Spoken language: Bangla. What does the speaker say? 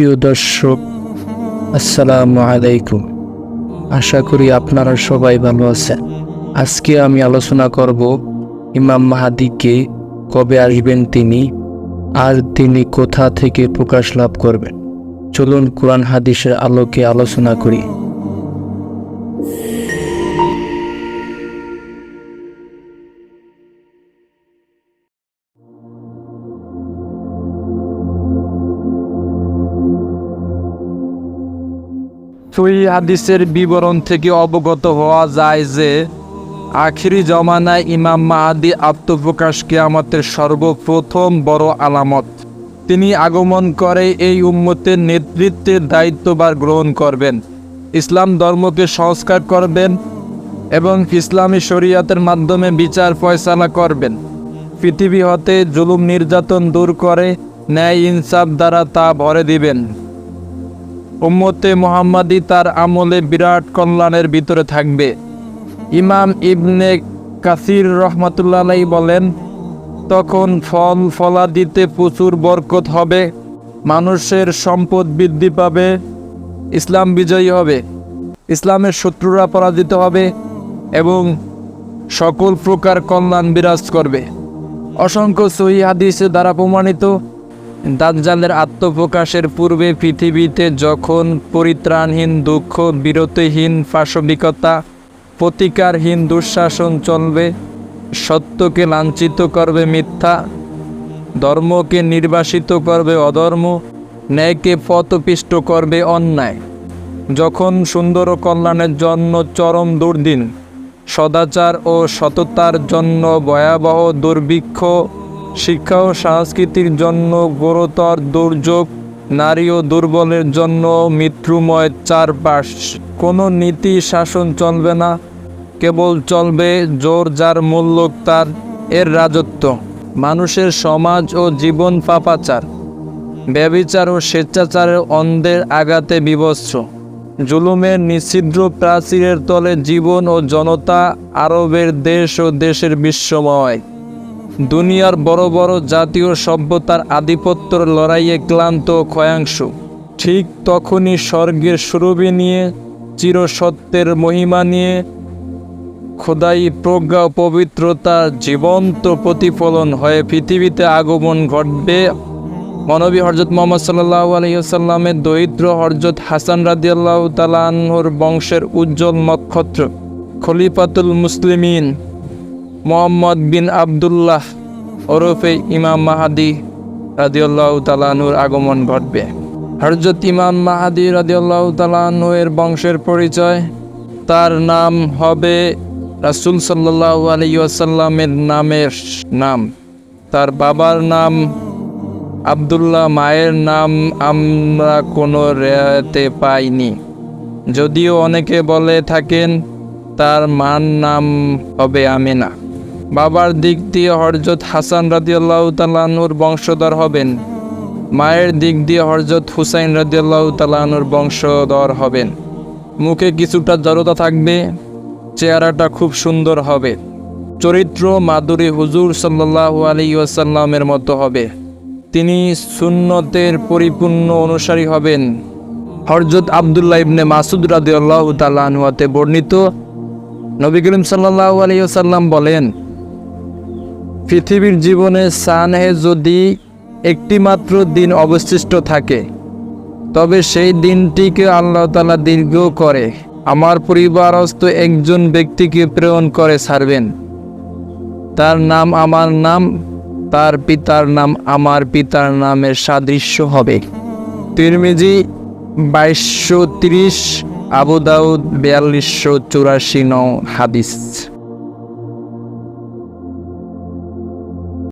প্রিয় দর্শক, আসসালামু আলাইকুম। আশা করি আপনারা সবাই ভালো আছেন। আজকে আমি আলোচনা করব ইমাম মাহাদিকে কবে আসবেন তিনি, আর তিনি কোথা থেকে প্রকাশ লাভ করবেন। চলুন কোরআন হাদিসের আলোকে আলোচনা করি। সহি হাদিসের বিবরণ থেকে অবগত হওয়া যায় যে, আখিরি জমানায় ইমাম মাহাদি আত্মপ্রকাশ কিয়ামতের সর্বপ্রথম বড় আলামত। তিনি আগমন করে এই উম্মতের নেতৃত্বের দায়িত্বভার গ্রহণ করবেন, ইসলাম ধর্মকে সংস্কার করবেন এবং ইসলামী শরীয়তের মাধ্যমে বিচার ফয়সালা করবেন। পৃথিবী হতে জুলুম নির্যাতন দূর করে ন্যায় ইনসাফ দ্বারা তা ভরে দিবেন। উম্মতে মোহাম্মদী তার আমলে বিরাট কল্যাণের ভিতরে থাকবে। ইমাম ইবনে কাসির রহমাতুল্লাহ বলেন, তখন ফল ফলাদিতে প্রচুর বরকত হবে, মানুষের সম্পদ বৃদ্ধি পাবে, ইসলাম বিজয়ী হবে, ইসলামের শত্রুরা পরাজিত হবে এবং সকল প্রকার কল্যাণ বিরাজ করবে। অসংখ্য সহি দ্বারা প্রমাণিত দাজ্জালের আত্মপ্রকাশের পূর্বে পৃথিবীতে যখন পরিত্রাণহীন, দুঃখ, বিরতিহীন, পাশবিকতা, প্রতিকারহীন দুঃশাসন চলবে, সত্যকে লাঞ্ছিত করবে মিথ্যা, ধর্মকে নির্বাসিত করবে অধর্ম, ন্যায়কে পথপিষ্ট করবে অন্যায়। যখন সুন্দর কল্যাণের জন্য চরম দুর্দিন, সদাচার ও সততার জন্য ভয়াবহ দুর্ভিক্ষ শিক্ষা ও সংস্কৃতির জন্য গুরুতর দুর্যোগ, নারী ও দুর্বলের জন্য মৃত্যুময় চারপাশ। কোনো নীতি শাসন চলবে না, কেবল চলবে জোর যার মূল্য তার এর রাজত্ব। মানুষের সমাজ ও জীবন পাপাচার, ব্যবিচার ও স্বেচ্ছাচারের অন্ধের আঘাতে বিবস্ত্র। জুলুমের নিচ্ছিদ্র প্রাচীরের তলে জীবন ও জনতা আরবের দেশ ও দেশের বিশ্বময়। দুনিয়ার বড় বড় জাতীয় সভ্যতার আধিপত্যর লড়াইয়ে ক্লান্ত ক্ষয়াংশু। ঠিক তখনই স্বর্গের সুরভি নিয়ে, চিরসত্যের মহিমা নিয়ে খোদাই প্রজ্ঞা পবিত্রতার জীবন্ত প্রতিফলন হয়ে পৃথিবীতে আগমন ঘটবে। মনবী হরজত মোহাম্মদ সাল্লাহ আলহিসাল্লামের দরিদ্র হরজত হাসান রাদিয়াল্লাহ তালাহর বংশের উজ্জ্বল নক্ষত্র খলিফাতুল মুসলিমিন। মোহাম্মদ বিন আবদুল্লাহ ওরফে ইমাম মাহাদি রাদিউল্লাহ তালানুর আগমন ঘটবে। হরজত ইমাম মাহাদি রাদিউল্লাহ তালানু এর বংশের পরিচয়, তার নাম হবে রাসুল সাল্লাহ আলাইসাল্লামের নামের নাম। তার বাবার নাম আবদুল্লাহ, মায়ের নাম আমরা কোনো রেয়াতে পাইনি। যদিও অনেকে বলে থাকেন, তার মান নাম হবে আমিনা। বাবার দিক দিয়ে হরজত হাসান রাদিয়াল্লাহ তালানুর বংশধর হবেন। মায়ের দিক দিয়ে হরজত হুসাইন রাদিয়াল্লাহ তালানুর বংশধর হবেন। মুখে কিছুটা জড়তা থাকবে, চেহারাটা খুব সুন্দর হবে। চরিত্র মাদুরী হুজুর সাল্লাহ আলী ওয়াসাল্লামের মতো হবে। তিনি সুন্নতের পরিপূর্ণ অনুসারী হবেন। হরজত আবদুল্লাহ ইবনে মাসুদ রাদিয়াল্লাহ তালানহুয়াতে বর্ণিত নবী করিম সাল্লাহ আলাইসাল্লাম বলেন পৃথিবীর জীবনে সানহে যদি একটিমাত্র দিন অবশিষ্ট থাকে, তবে সেই দিনটিকে আল্লাহ তালা দীর্ঘ করে। আমার পরিবারস্থ একজন ব্যক্তিকে প্রেরণ করে ছাড়বেন। তার নাম আমার নাম, তার পিতার নাম আমার পিতার নামের সাদৃশ্য হবে। তিরমিজি বাইশশো তিরিশ, আবু দাউদ বিয়াল্লিশশো চুরাশি নং হাদিস।